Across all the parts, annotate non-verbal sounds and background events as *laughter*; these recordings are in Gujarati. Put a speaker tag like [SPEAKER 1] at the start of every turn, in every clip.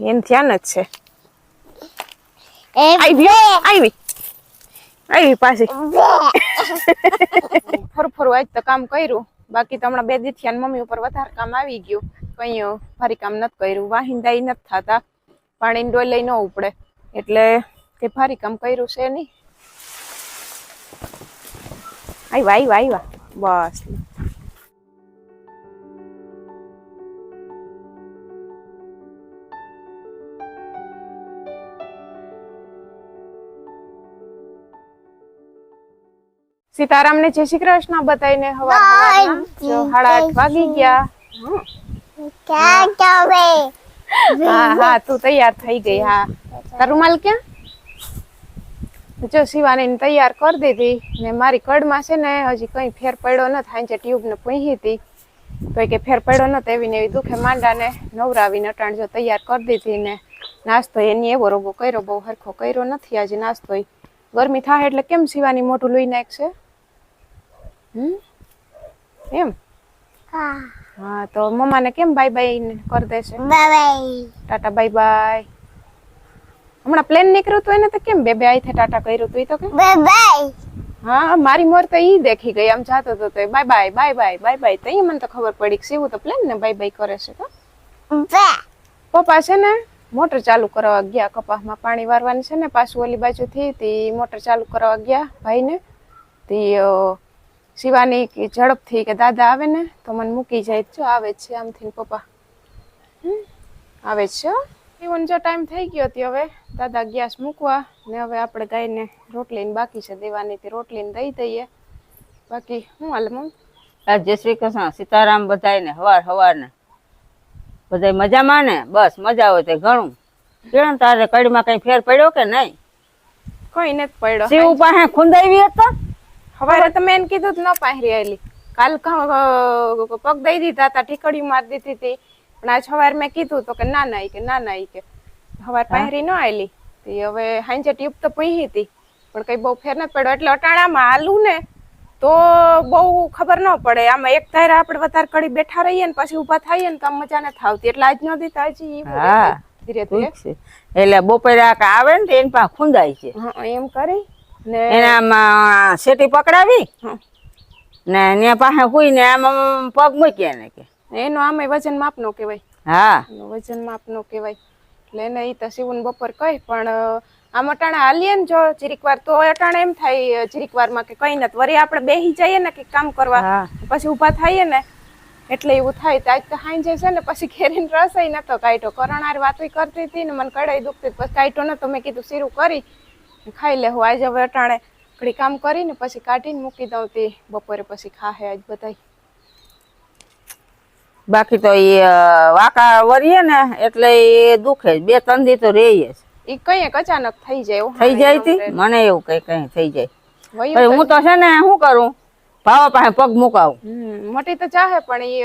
[SPEAKER 1] એને ધ્યાન જ છે. આવી આવી. આવી પાછી. *laughs* ફરું ફરું આજ તો કામ કર્યું. બાકી તો હમણાં બે દી ને મમ્મી ઉપર વધારે કામ આવી ગયું. કઈ ભારી કામ નથી કર્યું. વાહિંદાઈ નથી થતા. પાણીની ડોલ લઈ ન ઉપડે. એટલે કે ભારી કામ કર્યું છે નહીં. આવ્યા આવ્યા આવ્યા બસ. સીતારામ ને જય શ્રી કૃષ્ણ બતાવીને સાડા આઠ વાગી ગયા. હા? હા તું તૈયાર થઈ ગઈ હા. તારું માલ ક્યાં? જો શિવાની તૈયાર કરી દીધી ને મારી કડમાં છે ને હજી કઈ ફેર પડ્યો નથી હાંજે ટ્યુબ ને પૂહી હતી તો કે ફેર પડ્યો નથી એવી ને એવી દુખે માંડાને નવરાવીને અટાણ જો તૈયાર કરી દીધી ને નાસ્તો એની એવો રોબો કર્યો બહુ હરખો કર્યો નથી આજે નાસ્તો ગરમી થાય એટલે કેમ શિવાની મોઢું લઈ નાખશે? હમ? એમ?
[SPEAKER 2] હા.
[SPEAKER 1] હા તો મમ્માને કેમ બાય બાય કરી દેશે
[SPEAKER 2] બાય
[SPEAKER 1] ટાટા બાય બાય હમણાં પ્લેન નીકળ્યું હતું એને તો કેમ બે બે આઈ થાય ટાટા કર્યું તું તો કે?
[SPEAKER 2] બાય બાય
[SPEAKER 1] હા મારી મોર તો ઈ દેખી ગઈ આમ જાતો તો તો bye bye bye bye bye bye તો ઈ મને તો ખબર પડી કે શિવું તો પ્લેન ને બાય બાય કરે છે તો. પપ્પા છે ને મોટર ચાલુ કરવા ગયા. કપાસમાં પાણી વારવાની છે ને પાછું ઓલી બાજુથી તી મોટર ચાલુ કરવા ગયા ભાઈને. તી શિવાની કે ઝડપથી કે દાદા આવે ને તો મને મૂકી જાય જો આવે છે આમથી પપ્પા. આવે છે હો. જો ટાઈમ થઈ ગયો હતી હવે દાદા ગેસ મૂકવા ને હવે આપણે ગાયને રોટલીને બાકી છે દેવાની તે રોટલીને દઈ દઈએ. બાકી હું હાલ મમ્મી?
[SPEAKER 3] આ જય શ્રી કૃષ્ણ સીતારામ બધાય હવાર હવાર ને બધા મજામાં ને? બસ મજા હોય તે ઘણું. કેમ તારે કડીમાં કઈ ફેર પડ્યો કે નહીં?
[SPEAKER 1] કઈ નથી પડ્યો.
[SPEAKER 3] શિવ પાસે ખુંદાવી હતા?
[SPEAKER 1] હવારે તમે એને કીધું ન પહેરી આવેલી કાલ પગ દઈ દીધા હતા ઠીકડી મારી દીધી હતી. પણ આજ સવારે મેં કીધું તો કે ના ના કે ના ના કે. સવાર પહેરી ન આવેલી તે હવે હાંજે ટ્યુબ તો પહી હતી. પણ કઈ બહુ ફેર ન પડ્યો. એટલે અટાણામાં આલુ ને તો બહુ ખબર ન પડે. આમાં એક ધારે આપણે વધારે કડી બેઠા રહીએ ને પછી ઊભા થઈએ ને તો મજા ને થાવતી એટલે આજ ન દીધા હજી. ધીરે ધીરે.
[SPEAKER 3] એટલે બપોરે આવે ને એની પાસે ખૂંદાય છે.
[SPEAKER 1] એમ કરી. ને
[SPEAKER 3] એનામાં સેટી પકડાવી. ને ત્યાં પાસે હુઈ ને આમ પગ મૂક્યા ને કે.
[SPEAKER 1] એનો આમે વજન માપનો કહેવાય.
[SPEAKER 3] હા.
[SPEAKER 1] એનું વજન માપનો કહેવાય. એટલે એને એ તો શિવન બપોર કહી પણ આમ અટાણા હાલીએ ને જો ચીરીક વાર તો અટાણે એમ થાય જીરીક વારમાં કે કઈ નથી. વળી આપણે બેહી જઈએ ને કે કામ કરવા પછી ઊભા થઈએ ને એટલે એવું થાય. આજ તો હાઈ છે ને પછી ઘેરીને રસોઈ નતો કાઢ્યો કરણાર વાતો કરતી હતી ને મને કડાઈ દુખતી. પછી કાઢ્યો નતો મેં કીધું શીરું કરી ખાઈ લેવું આજે હવે અટાણે ઘડી કામ કરીને પછી કાઢીને મૂકી દઉં તે બપોરે પછી ખાહે આજ બધા
[SPEAKER 3] બાકી તો એ વાકા વરીએ ને એટલે એ દુખે બે ત્રણ દી તો રહે જ.
[SPEAKER 1] ઈ કઈ અચાનક થઈ જાય એવું
[SPEAKER 3] થઈ જાય તી? મને એવું કઈ કઈ થઈ જાય. હું તો છે ને શું કરું? ભાવા પાસે પગ મુકાવું.
[SPEAKER 1] મોટી તો ચાહે પણ ઈ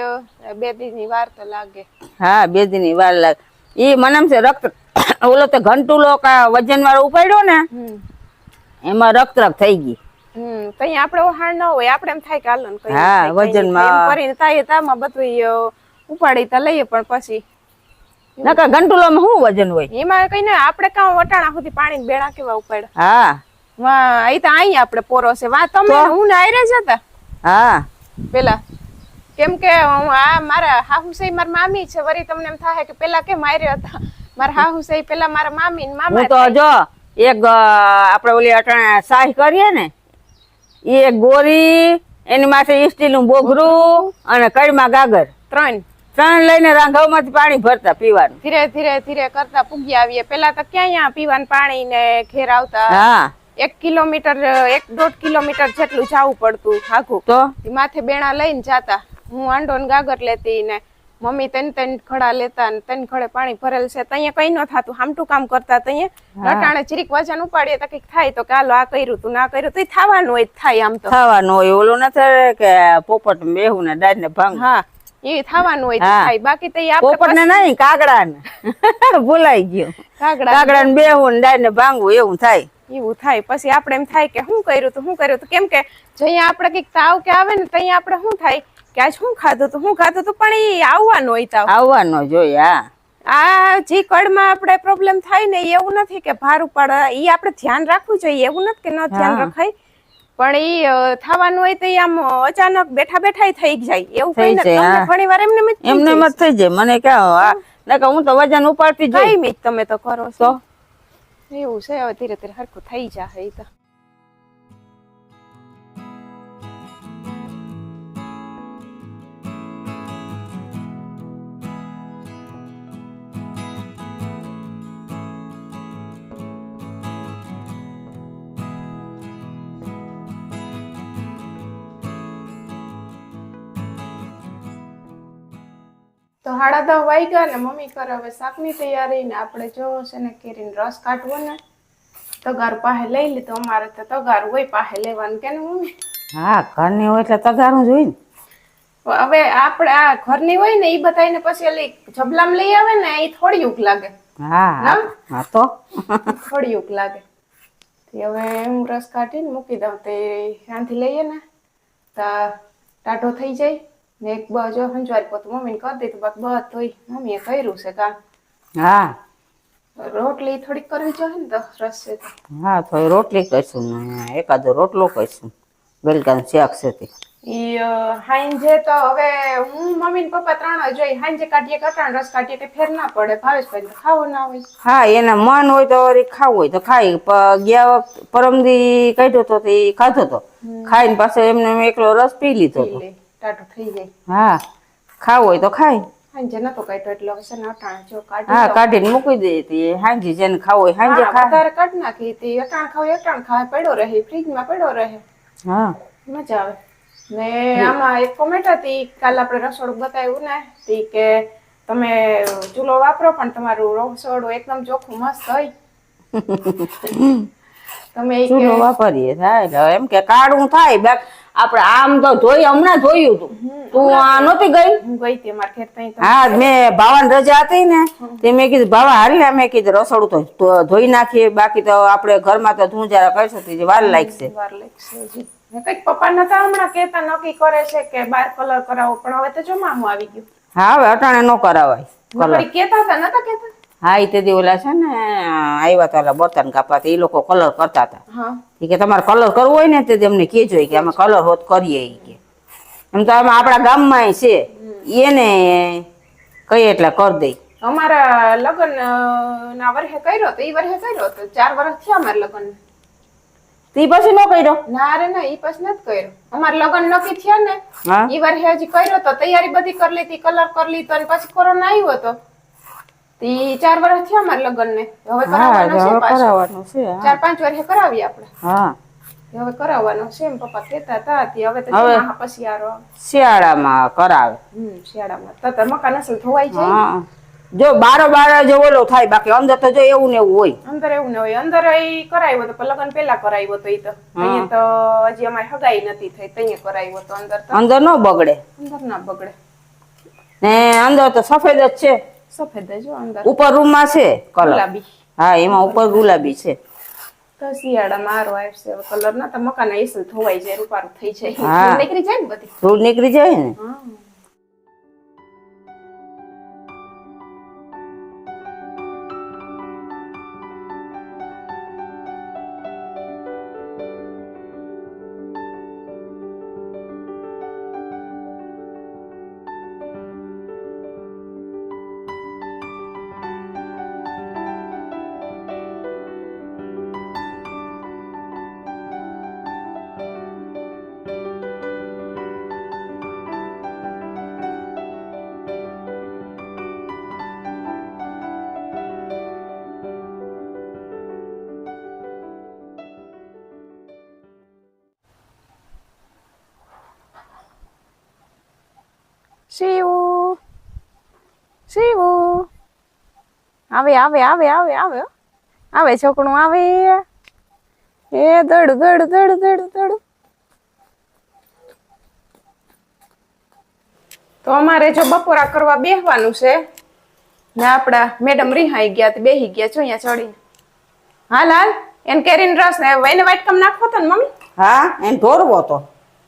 [SPEAKER 1] બે બે દીની વાર તો લાગે.
[SPEAKER 3] હા બે દી ની વાર લાગે. એ મને છે રક્ત *coughs* ઓલો તો ઘંટુલો કા વજન વાળો ઉપાડ્યો ને એમાં રક્ત રક્ત થઈ ગઈ.
[SPEAKER 1] તો અહીંયા આપણે ઓહાણ ન હોય આપણે એમ થાય કે હાલો
[SPEAKER 3] હા, વજનમાં.
[SPEAKER 1] કરીને થાય તામાં બધું ઉપાડી તા લઈએ પણ પછી.
[SPEAKER 3] નકા ઘંટુલો માં શું વજન હોય?
[SPEAKER 1] એમાં કઈ ને આપણે કાં વટાણા સુધી પાણી બેડા કેવા ઉપાડ
[SPEAKER 3] હા.
[SPEAKER 1] વાહ અહીં તો અહીં આપણે પોરો છે. વાહ તમે હું ને આયરે જ હતા?
[SPEAKER 3] હા.
[SPEAKER 1] પેલા કેમ કે હું આ મારા હાહુ સઈ મારા મામી છે વરી તમને એમ થાય કે પેલા કેમ આયરે હતા? મારા હાહુ સઈ પેલા મારા મામી ને મામા
[SPEAKER 3] હું તો જો એક આપણે ઓલી અટાણે સાહી કરીએ ને એ ગોરી એની માથે સ્ટીલનું બોઘરું અને કડમાં ગાગર.
[SPEAKER 1] ત્રણ.
[SPEAKER 3] ત્રણ લઈને રાંધવમાંથી પાણી ભરતા પીવાનું.
[SPEAKER 1] ધીરે ધીરે ધીરે કરતા પૂગી આવીએ. પેલા તો ક્યાં પીવાનું પાણી ને ઘેર આવતા?
[SPEAKER 3] હા.
[SPEAKER 1] એક કિલોમીટર એક દોઢ કિલોમીટર જેટલું જવું પડતું આઘું
[SPEAKER 3] તો?
[SPEAKER 1] માથે બેણા લઈને જાતા. હું આંડો ને ગાગર લેતી ને મમ્મી તન તન ખડા લેતા ને તન ખડે પાણી ભરેલ છે. તઅહીંયા કઈ ન થતું. હામટું કામ કરતા તઅહીંયા લટાણે ચીરીક વજન ઉપાડીએ તો કંઈક થાય. તો કે હાલો આ કર્યું તું ના કર્યું તો. થવાનું હોય થાય આમ તો.
[SPEAKER 3] થવાનું હોય. ઓલું નથી કે પોપટ બેહું ને દાળ ને ભાંગ.
[SPEAKER 1] હા એ થવાનું હોય થાય. બાકી તો
[SPEAKER 3] પોપટ ને નહીં કાગડા ને *laughs* ભૂલાઈ ગયું.
[SPEAKER 1] કાગડા
[SPEAKER 3] કાગડા ને બેહું ને દાળ ને ભાંગવું એવું થાય.
[SPEAKER 1] એવું થાય. પછી આપણે એમ થાય કે શું કર્યું તું શું કર્યું તું. કેમ કે જઅહીંયા આપણે કંઈક તાવ કે આવે ને ત્યાં આપણે શું થાય? કે આજ હું ખાધું તું? હું ખાધું તો પણ એ આવવાનું હોય તાવ
[SPEAKER 3] આવવાનો જોઈએ હા.
[SPEAKER 1] આ જે કડમાં આપણે પ્રોબ્લેમ થાય ને એવું નથી કે ભાર ઉપાડ એ આપણે ધ્યાન રાખવું જોઈએ એવું નથી કે ન ધ્યાન રખાય. પણ ઈ અ, થવાનું હોય તો આમ અચાનક બેઠા બેઠા થઈ જાય. એવું કઈ નથી ઘણી વાર એમને
[SPEAKER 3] એમને મત
[SPEAKER 1] જાય.
[SPEAKER 3] થઈ જાય. મને કે હું. તો વજન ઉપાડતી જ
[SPEAKER 1] કાંઈ તમે તો કરો છો. એવું છે હવે ધીરે ધીરે હરખું થઈ જાય તો. તો હાડા વાઈ વાગ્યા ને મમ્મી કરે હવે શાકની તૈયારી ને આપણે જોવો છે ને કેરીને રસ કાઢવો ને તગાર પાસે લઈ લીધો અમારે તો તગાર હોય પાસે લેવાનું કે ને મમ્મી?
[SPEAKER 3] હા ઘરની હોય એટલે તગારું જોઈ ને.
[SPEAKER 1] હવે આપણે આ ઘરની હોય ને એ બતાવીને પછી એટલે જબલામ લઈ આવે ને એ થોડી ઉક લાગે.
[SPEAKER 3] હા હા તો.
[SPEAKER 1] થોડી ઉક લાગે. તે હવે હું રસ કાઢીને મૂકી દઉં તે ત્યાંથી લઈએ ને. તો ટાટો થઈ જાય. ને એક બાજુ હંજવારી પોતું મમ્મીને કરી દીધું બાકી બધું મમ્મીએ કર્યું છે કામ
[SPEAKER 3] હા
[SPEAKER 1] રોટલી થોડીક કરવી જોઈએ ને તો રસ છે તો
[SPEAKER 3] હા થોડી રોટલી કરશું ને એકાદો રોટલો કરશું ગલકાનું શાક છે તે
[SPEAKER 1] હાંજે તો હવે હું મમ્મી ને પપ્પા ત્રણ જ હોય હાંજે કાઢીએ કે અટાણ રસ કાઢીએ કે ફેર ના પડે ભાવેશભાઈ તો ખાવો ના હોય
[SPEAKER 3] હા એના મન હોય તો ખાવું હોય તો ખાઈ ગયા વખત પરમદી કાઢ્યો તો તે ખાધો તો ખાઈને પાછો એમને એકલો રસ પી લીધો
[SPEAKER 1] પી
[SPEAKER 3] તો
[SPEAKER 1] લે ટાટું થઈ જાય.
[SPEAKER 3] હા ખાવું હોય તો ખાય.
[SPEAKER 1] હાંજે નતો કાઢ્યો એટલે હવે ને અટાણ જો
[SPEAKER 3] હા કાઢીને મૂકી દે તે હાંજી જેને ખાવું હોય હાંજે
[SPEAKER 1] હા,
[SPEAKER 3] ખાય
[SPEAKER 1] કાઢ નાખી તે અટાણ ખાવ અટાણ ખાય પડ્યો રહે ફ્રીજમાં પડ્યો રહે.
[SPEAKER 3] હા.
[SPEAKER 1] મજા આવે. ને આમાં એક કોમેન્ટ હતી કાલ આપણે રસોડું બતાવ્યું ને તી કે તમે ચૂલો વાપરો પણ તમારું રસોડું એકદમ ચોખ્ખું મસ્ત હોય. *laughs* તમે
[SPEAKER 3] ચૂલો વાપરીએ થાય એમ કે કાળું થાય આપણે આમ તો જોઈ હમણાં જોયું તું. તું આ નહોતી ગઈ?
[SPEAKER 1] હું ગઈ હતી અમારા ખેર તઈ
[SPEAKER 3] હા મેં ભાવાન રજા હતી ને તે મેં કીધું ભાવા હાલ ને. મેં કીધું રસોડું તો ધોઈ નાખીએ બાકી તો આપણે ઘરમાં તો ધૂંજારા કરશું તે જે વાર લાગશે.
[SPEAKER 1] વાર લાગશે કંઈક પપ્પા નતા હમણાં કેતા નક્કી કરે છે કે બાર કલર કરાવો પણ હવે તો જમાનું આવી ગયું.
[SPEAKER 3] હા હવે અટાણે ન કરાવાય કલર
[SPEAKER 1] કેતા હતા નતા કેતા
[SPEAKER 3] હા એ તે દી ઓલા છે ને આવ્યા હતા ઓલા બર્તન કાપવા તે એ લોકો કલર કરતા હતા. એ કે તમારે કલર કરવો હોય ને તે અમને કહેજો કે અમે કલર હોત કરીએ એ કે. એમ તો આમાં આપણા ગામમાં છે. એને કહીએ એટલે કરી દઈ
[SPEAKER 1] અમારા લગ્ન ના વર્ષે કર્યો તો એ વર્ષે કર્યો તો ચાર વર્ષ થયા અમારા લગ્ન.
[SPEAKER 3] ઈ પછી ન કર્યો?
[SPEAKER 1] ના રે ના ઈ પછી નથી કર્યો. અમારે લગ્ન નક્કી થયા ને ઈ વર્ષે હજી કર્યો તો તૈયારી બધી કરી લીધી કલર કરી લીધો અને પછી કોરોના આવ્યો હતો તી ચાર વર્ષ થયા અમારા લગ્ન ને હવે કરાવવાનો છે ચાર પાંચ વર્ષે કરાવીએ આપણે.
[SPEAKER 3] હા.
[SPEAKER 1] હવે કરાવવાનો છે એમ પપ્પા કહેતા હતા તી હવે તો પછી આરો.
[SPEAKER 3] શિયાળામાં કરાવે.
[SPEAKER 1] હમ શિયાળામાં. તો તો મકાન અસલ ધોવાઈ જાય.
[SPEAKER 3] જો બારો બાર જો ઓલો થાય બાકી અંદર તો જો એવું ને એવું હોય.
[SPEAKER 1] અંદર એવું ને હોય. અંદર ઈ કરાવ્યો તો લગન પેલા કરાવ્યો તો અહીંયા તો હજી અમારી હગાઈ નથી થઈ તઈએ કરાવ્યો તો અંદર
[SPEAKER 3] અંદર ન બગડે.
[SPEAKER 1] અંદર ના બગડે.
[SPEAKER 3] ને અંદર તો સફેદ જ છે.
[SPEAKER 1] સફેદ જ અંદર.
[SPEAKER 3] ઉપર રૂમમાં છે કલર?
[SPEAKER 1] ગુલાબી.
[SPEAKER 3] હા એમાં ઉપર ગુલાબી છે.
[SPEAKER 1] તો શિયાળામાં આરો આવશે. કલર ના તો મકાન એસલ ધોવાઈ જાય રૂપારું થઈ જાય. નીકળી જાય ને બધી?
[SPEAKER 3] ધૂળ નીકળી જાય ને?
[SPEAKER 1] આવે આવે આવે આવે આવે આવે છોકરું આવે. એ દડ દડ દડ દડ દડ તો અમારે જો બપોરા કરવા બેહવાનું છે. ને આપડા મેડમ રિહાઈ ગયા તે બેહી ગયા છો અહીંયા ચડીને. હાલ હાલ. એને કેરીન રસ ને એને વાટકમ નાખવો તો ને મમ્મી?
[SPEAKER 3] હા એને ધોરવો તો.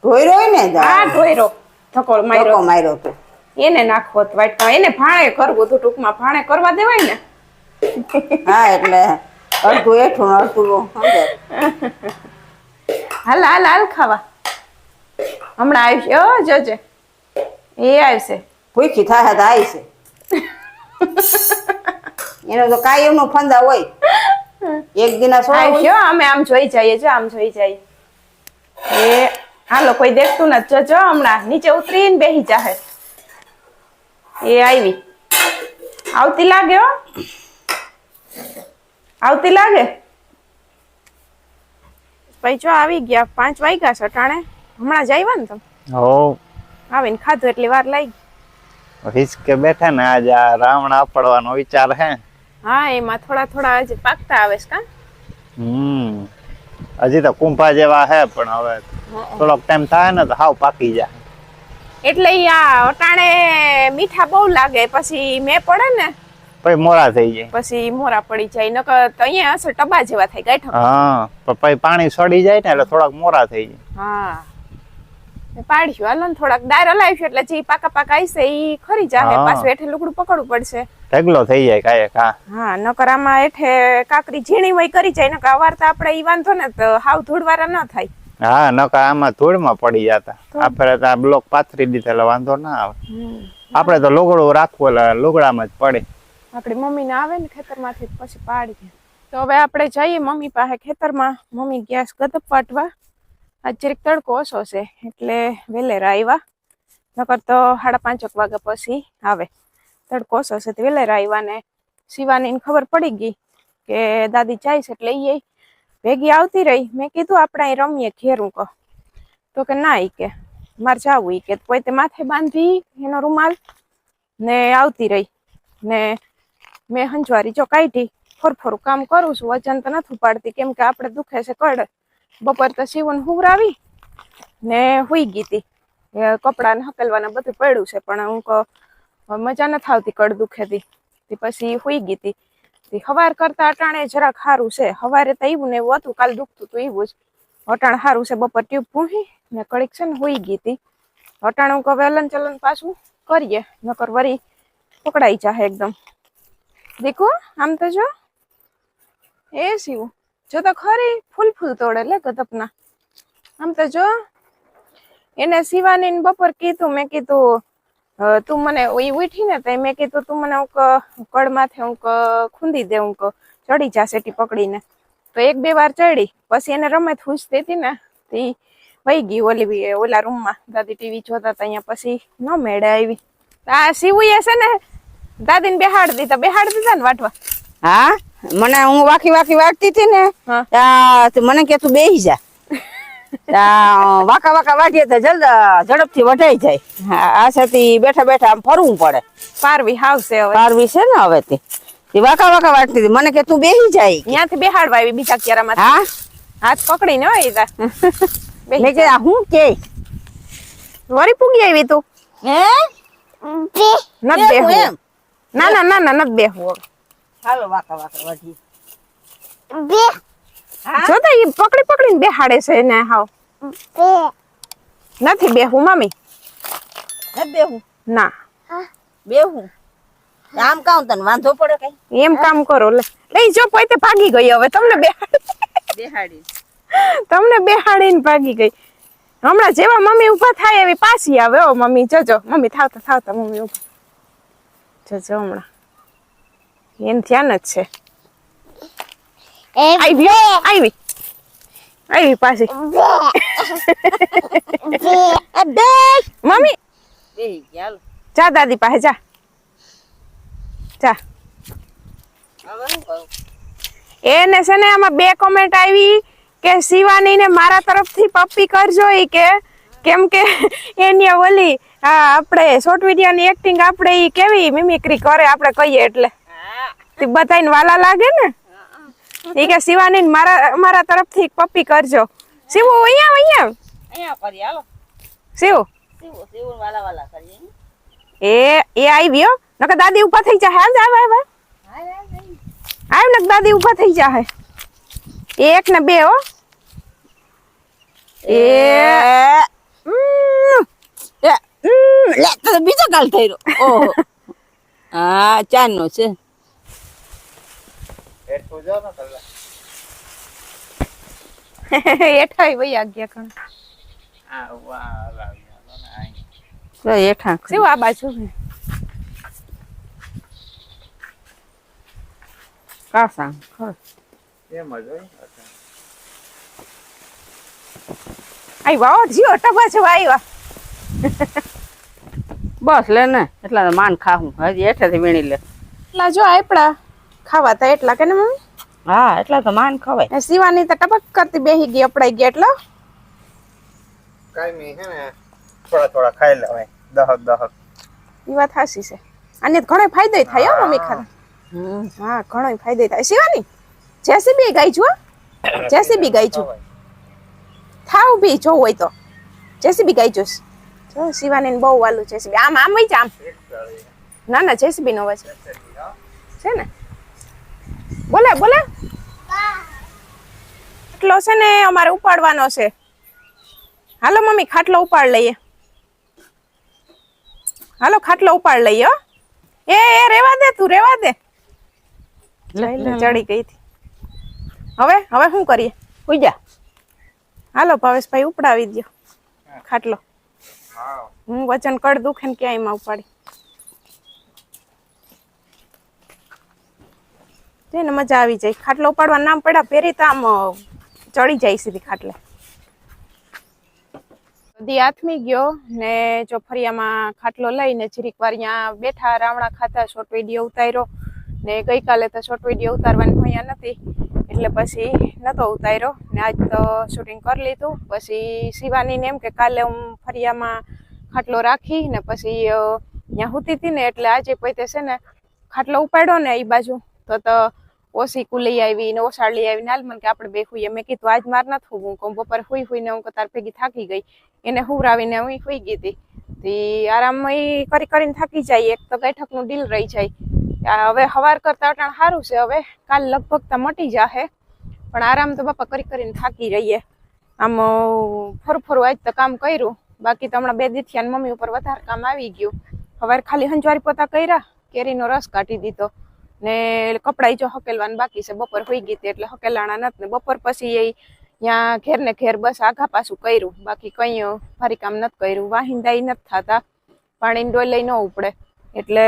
[SPEAKER 3] ધોઈરો ને
[SPEAKER 1] હા ઢોયરો થકો માર્યો
[SPEAKER 3] માર્યો તો.
[SPEAKER 1] એને નાખવો તો વાટકા એને ભાણે કરવું તો ટૂંકમાં. ભાણે કરવા દેવાય ને.
[SPEAKER 3] હા એટલે અડધું એઠું અડધું
[SPEAKER 1] હાલ હાલ હાલ ખાવા. હમણાં આવશે ઓ જોજે. એ આવશે
[SPEAKER 3] ભૂખી થાય તો આવી એનો તો કાયમ નો ફંદા હોય. એક દિના
[SPEAKER 1] આવશે અમે આમ જોઈ જઈએ જો આમ જોઈ જઈએ. એ હાલો કોઈ દેખતું નથી. જોજો હમણાં નીચે ઉતરીને બેહી જાહે. એ આવી. આવતી લાગે હો. આવતી લાગે? ભાઈ જો આવી ગયા પાંચ વાગ્યા છે અટાણે. હમણાં જ આવ્યા ને તમે?
[SPEAKER 4] હો.
[SPEAKER 1] આવીને ખાધું એટલી વાર લાગી.
[SPEAKER 4] હિસકે બેઠા ને આજે આ રાવણ આપડવાનો વિચાર હે.
[SPEAKER 1] હા એમાં થોડા થોડા હજી પાકતા આવે છે કા?
[SPEAKER 4] હમ. હજી તો કુંભા જેવા હે પણ હવે થોડોક ટાઈમ થાય ને તો હાવ પાકી જાય.
[SPEAKER 1] એટલે આ અટાણે મીઠા બહુ લાગે પછી મેં પડે ને
[SPEAKER 4] પછી મોરા થઈ જાય.
[SPEAKER 1] પછી મોરા પડી જાય નકર તો અહીંયા અસર ટબા જેવા થાય ગાંઠો.
[SPEAKER 4] હા પછી પાણી સડી જાય ને એટલે થોડાક મોરા થઈ જાય.
[SPEAKER 1] હા. પાડ્યું હાલો ને થોડાક દાર હલાવ્યું એટલે જે પાકા પાકા આવીશે એ ખરી જાય પાછું હેઠે લુગડું પકડવું પડશે.
[SPEAKER 4] ઢગલો થઈ જાય કાંઈક હા.
[SPEAKER 1] હા નકર આમાં હેઠે કાકરી ઝીણી હોય કરી જાય નકર આ તો આપણે ઈ વાંધો ને તો હાવ ધૂળવાળા ન થાય.
[SPEAKER 4] હા નકર આમાં ધૂળમાં પડી જતા. આપણે તો આ બ્લોક પાથરી દીધા એટલે વાંધો ના આવે. આપણે તો લુગડું રાખવું એટલે લુગડામાં જ પડે.
[SPEAKER 1] આપણી મમ્મીને આવે ને ખેતરમાંથી પછી પાડી દે. તો હવે આપણે જઈએ મમ્મી પાસે ખેતરમાં. મમ્મી ગેસ ગદપ પાટવા જરીક તડકો ઓછો છે, એટલે વેલેરા આવ્યા નકર તો સાડા પાંચક વાગ્યા પછી આવે. તડકો ઓછો છે તો વેલેરા આવ્યા ને શિવાનીને ખબર પડી ગઈ કે દાદી જાય છે એટલે એ ભેગી આવતી રહી. મેં કીધું આપણે અહીં રમીએ ઘેરું કહો તો કે ના ઈ કે. મારે જવું ઈ કે. કોઈ તે માથે બાંધી એનો રૂમાલ ને આવતી રહી. ને મેં હંજવારી જો કાઢી, ફરફરું કામ કરું છું, વજન તો નથી ઉપાડતી, કેમ કે આપણે દુખે છે કડ બપોર તો સીવન હુવરાવી ને હુઈ ગઈ હતી. કપડાને હકેલવાના બધું પડ્યું છે, પણ હું મજા નથી આવતી કડ દુખેતી તે પછી હુઈ ગઈ હતી. હવાર કરતા અટાણે જરાક સારું છે. હવારે તો એવું ને એવું હતું, કાલ દુખતું હતું એવું જ. અટાણ સારું છે, બપોર ટ્યુબ પૂહી ને કડીક છે ને હોઈ ગઈ હતી. અટાણે હું હવે હલન ચલન પાછું કરીએ, નકર વરી પકડાઈ જાહે એકદમ. દેખો આમ તો જો. એ શિવ, જો તો ખરી ફૂલ ફૂલ તોડે લે ગદપના. આમ તો જો. એને શિવાની બપોર કીધું, મેં કીધું તું મને ઈ ઉઠી ને તો મેં કીધું, તું મને હું કડ માથે હું ખૂંદી દે હું ચડી જા સેટી પકડીને. તો એક બે વાર ચડી, પછી એને રમત પૂછતી હતી ને, તે વહી ગઈ ઓલી, ઓલા રૂમમાં. દાદી ટીવી જોતા હતા અહીંયા પછી ન મેળે આવી. આ શિવુએ છે ને દાદીને બેહાડી દીધા. બેહાડ દીધા ને વાટવા?
[SPEAKER 3] હા? મને હું વાકી વાકી વાટતી હતી ને
[SPEAKER 1] હા.
[SPEAKER 3] તે મને કે તું બેહી જા. *laughs* વાકા વાકા વાટીએ તો જલ્દ ઝડપથી વઢાઈ જાય. હા, આ સાથી બેઠા બેઠા આમ ફરવું પડે.
[SPEAKER 1] પારવી હાવશે હવે.
[SPEAKER 3] પારવી છે ને હવે તે. વાકા વાકા વાટતી હતી. મને કે તું બેહી જાય
[SPEAKER 1] ત્યાંથી બેહાડવા આવી બીજા ક્યારામાં
[SPEAKER 3] હા?
[SPEAKER 1] હાથ પકડીને હોય *laughs*
[SPEAKER 3] મેં કે હું કે?
[SPEAKER 1] વરી પૂગી આવી તું?
[SPEAKER 3] હે?
[SPEAKER 1] નથી
[SPEAKER 3] બેહું એમ?
[SPEAKER 1] ના ના ના ના નત બેહવું હવે.
[SPEAKER 3] હાલો વાકા વાકા વઢી.
[SPEAKER 2] બે.
[SPEAKER 1] જો તો ઈ પકડી પકડીને બેહાડે છે એને હાવ.
[SPEAKER 2] બે.
[SPEAKER 1] નથી બેહું મમ્મી.
[SPEAKER 3] નથી બેહું
[SPEAKER 1] ના.
[SPEAKER 3] બેહું? આમ કામ તને વાંધો પડે કઈ?
[SPEAKER 1] એમ કામ કરો લે. લઈ જો પોતે ભાગી ગઈ હવે તમને બેહાડ.
[SPEAKER 3] બેહાડી.
[SPEAKER 1] તમને બેહાડીને ભાગી ગઈ. હમણાં જેવા મમ્મી ઊભા થાય એવી પાછી આવે ઓ મમ્મી જજો. મમ્મી થાવતા થાવતા મમ્મી ઊભા. જજો હમણાં. એમ ધ્યાન જ છે. આવી આવી આવી પાછી.
[SPEAKER 2] બે. બે
[SPEAKER 1] મમ્મી.
[SPEAKER 3] બેહી ગયા હાલો.
[SPEAKER 1] જા દાદી પાસે જા. જા. એને છે ને આમાં બે કોમેન્ટ આવી કે શિવાની ને મારા તરફથી પપ્પી કરજો ઈ કે. કેમ કે એની ઓલી આ આપણે શોર્ટ વિડિયાની એક્ટિંગ આપણે ઈ કેવી મિમિક્રી કરે આપણે કહીએ એટલે. તે બધાને વાલા લાગે ને? ઈ કે શિવાની મારા મારા તરફથી પપ્પી કરજો. શિવ અહીંયા અહીંયા.
[SPEAKER 3] અહીંયા કરી હાલો.
[SPEAKER 1] શિવ.
[SPEAKER 3] શિવ શિવ વાલા વાલા કરીએ
[SPEAKER 1] એ એ આવ્યો નકે દાદી ઊભા થઈ જાય હાલ આવે આવે આવ. આવ ને દાદી ઊભા થઈ જાય એક ને બે હો. એ. એ,
[SPEAKER 3] લે તો બીજો કાલ થઈ રહ્યો ઓહો. હા છે.
[SPEAKER 4] જો ને *laughs*
[SPEAKER 1] વૈયા ગયા કણ
[SPEAKER 4] આ વાહ લાવી આલો ને આઈ.
[SPEAKER 3] તો હેઠા
[SPEAKER 1] શું આ બાજુ
[SPEAKER 3] કાસા ખર.
[SPEAKER 4] એમ જ હોય
[SPEAKER 1] આઈ વાવ જીઓ ટબા છે આવ્યા
[SPEAKER 3] બસ લે ને. એટલા માન ખાવું હજી હેઠેથી વીણી લે.
[SPEAKER 1] એટલા જો આપડા ખાવા તા એટલા કે ને મમ્મી?
[SPEAKER 3] હા એટલા તો માન ખવાય.
[SPEAKER 1] ને સીવાની તો ટપક કરતી બેહી ગઈ અપડાઈ ગઈ એટલો?
[SPEAKER 4] કાઈ નહીં હે ને થોડા થોડા ખાઈ લેવાય દહક દહક.
[SPEAKER 1] એ વાત હાસી છે. અને તો ઘણો ફાયદો થાય હો મમ્મી ખાતા.
[SPEAKER 3] હમ.
[SPEAKER 1] હા ઘણો ફાયદો થાય. શિવાની જેસીબી ગાય છું જેસીબી ગાય છું. થાવ બી જો હોય તો. જેસીબી ગાઈ જોશ જો શિવાની બહુ વાલું છે આમ આમ હોય છે આમ. ના ના જેસીબી નો અવાજ છે. ને? બોલે બોલે. ખાટલો છે ને અમારે ઉપાડવાનો છે. હાલો મમ્મી ખાટલો ઉપાડ લઈએ. હાલો ખાટલો ઉપાડ લઈએ હો. એ એ રેવા દે તું રેવા દે. ચડી ગઈ હતી. હવે હવે શું કરીએ?
[SPEAKER 3] ઉજા
[SPEAKER 1] હાલો ભાવેશભાઈ ઉપડાવી દો ખાટલો.
[SPEAKER 4] હા
[SPEAKER 1] વચન કડ દુખે ને ક્યાંયમાં ઉપાડી. તેને મજા આવી જાય. ખાટલો ઉપાડવા નામ પડ્યા પહેરી તો આમ ચડી જાય સીધી ખાટલે. દી આથમી ગયો ને જો ફરિયામાં ખાટલો લઈને જીરીક વાર અહીંયા બેઠા, રાવણા ખાતા શોર્ટ વીડિયો ઉતાર્યો ને ગઈકાલે તો શોર્ટ વીડિયો ઉતારવાની અહીંયા નથી. એટલે પછી નતો ઉતાર્યો. ને આજ તો શૂટિંગ કરી લીધું. પછી શિવાનીને એમ કે કાલે હું ફરિયામાં ખાટલો રાખી ને પછી ત્યાં હુતી હતી ને એટલે આજે પોતે છે ને ખાટલો ઉપાડ્યો ને એ બાજુ. તો તો ઓસી કુલી આવી ને ઓસાળી આવી નાલ મને કે આપણે બે હુઈએ. મેં કીધું, આજ માર નથી હોવું કહું, બપોર હુઈ હુઈને હું તાર ભેગી થાકી ગઈ. એને હુરાવીને હું હુઈ ગઈ હતી. આરામ કરી કરીને થાકી જાય. એક તો બેઠકનું ડીલ રહી જાય. હવે હવાર કરતા અટાણ સારું છે હવે. કાલ લગભગ તો મટી જાહે. પણ આરામ તો બાપા કરી કરીને થાકી રહીએ. આમ ફરું ફરું આજ તો કામ કર્યું. બાકી તો હમણાં બે દીથિયા મમ્મી ઉપર વધારે કામ આવી ગયું. હવે ખાલી હંજવારી પોતા કર્યા, કેરીનો રસ કાઢી દીધો. ને કપડાં જો હકેલવાનું બાકી છે, બપોર હોઈ ગઈ એટલે હકેલાણા નથી ને બપોર પછી એ ત્યાં ઘેર ને ઘેર બસ આઘા પાછું કર્યું. બાકી કંઈ ભારી કામ નથી કર્યું. વાહિંદાઈ નથી થતા. પાણીની ડોલ લઈ ન ઉપડે. એટલે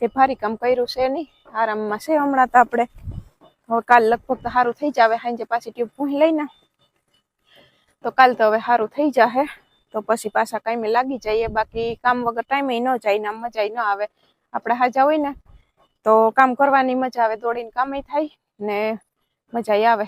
[SPEAKER 1] કે ભારી કામ કર્યું છે નહીં. આરામમાં છે હમણાં તો આપણે. હવે કાલ લગભગ તો સારું થઈ જાવે, સાંજે પાછી ટ્યુબ પૂહી લઈને. તો કાલ તો હવે સારું થઈ જાહે. તો પછી પાછા કાંઈ લાગી જઈએ. બાકી કામ વગર ટાઈમે ન જાય ને મજા ન આવે. આપણે હાજા હોય ને, તો કામ કરવાની મજા આવે, દોડીને કામે થાય ને મજા આવે.